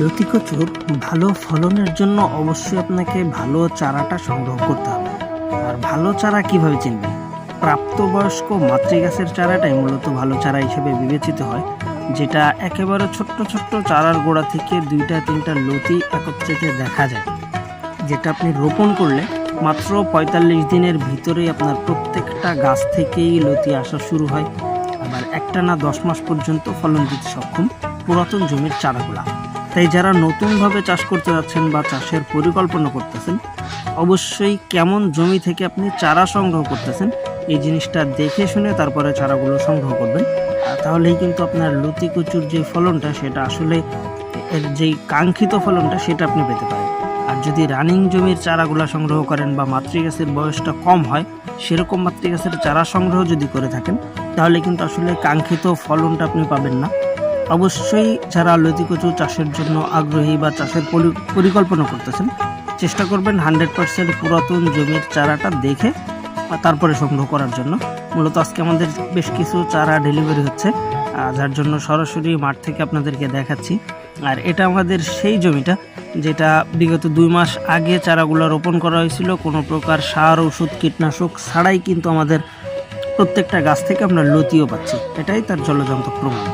লতি কচুর ভালো ফলনের জন্য অবশ্যই আপনাকে ভালো চারাটা সংগ্রহ করতে হবে। আর ভালো চারা কীভাবে চিনবেন প্রাপ্তবয়স্ক মাতৃগাছের চারাটাই মূলত ভালো চারা হিসেবে বিবেচিত হয়, যেটা একেবারে ছোট্ট ছোট্ট চারার গোড়া থেকে দুইটা তিনটা লতি একত্রিত দেখা যায়, যেটা আপনি রোপণ করলে মাত্র পঁয়তাল্লিশ দিনের ভিতরেই আপনার প্রত্যেকটা গাছ থেকেই লতি আসা শুরু হয়। আবার একটা না দশ মাস পর্যন্ত ফলন দিতে সক্ষম পুরাতন জমির চারাগুলা। তাই যারা নতুনভাবে চাষ করতে যাচ্ছেন বা চাষের পরিকল্পনা করতেছেন, অবশ্যই কেমন জমি থেকে আপনি চারা সংগ্রহ করতেছেন, এই জিনিসটা দেখে শুনে তারপরে চারাগুলো সংগ্রহ করবেন। তাহলেই কিন্তু আপনার লতি কচুর যে ফলনটা, সেটা আসলে এর যেই কাঙ্ক্ষিত ফলনটা, সেটা আপনি পেতে পারেন। আর যদি রানিং জমির চারাগুলো সংগ্রহ করেন বা মাতৃগাছের বয়সটা কম হয়, সেরকম মাতৃগাছের চারা সংগ্রহ যদি করে থাকেন, তাহলে কিন্তু আসলে কাঙ্ক্ষিত ফলনটা আপনি পাবেন না। অবশ্যই যারা লতি কচু চাষের জন্য আগ্রহী বা চাষের পরিকল্পনা করতেছেন, চেষ্টা করবেন হান্ড্রেড পার্সেন্ট পুরাতন জমির চারাটা দেখে তারপরে সংগ্রহ করার জন্য। মূলত আজকে আমাদের বেশ কিছু চারা ডেলিভারি হচ্ছে যার জন্য সরাসরি মাঠ থেকে আপনাদেরকে দেখাচ্ছি। আর এটা আমাদের সেই জমিটা, যেটা বিগত দুই মাস আগে চারাগুলো রোপণ করা হয়েছিল। কোনো প্রকার সার, ওষুধ, কীটনাশক ছাড়াই কিন্তু আমাদের প্রত্যেকটা গাছ থেকে আমরা লতিও পাচ্ছি। এটাই তার জলযন্ত্র প্রমাণ।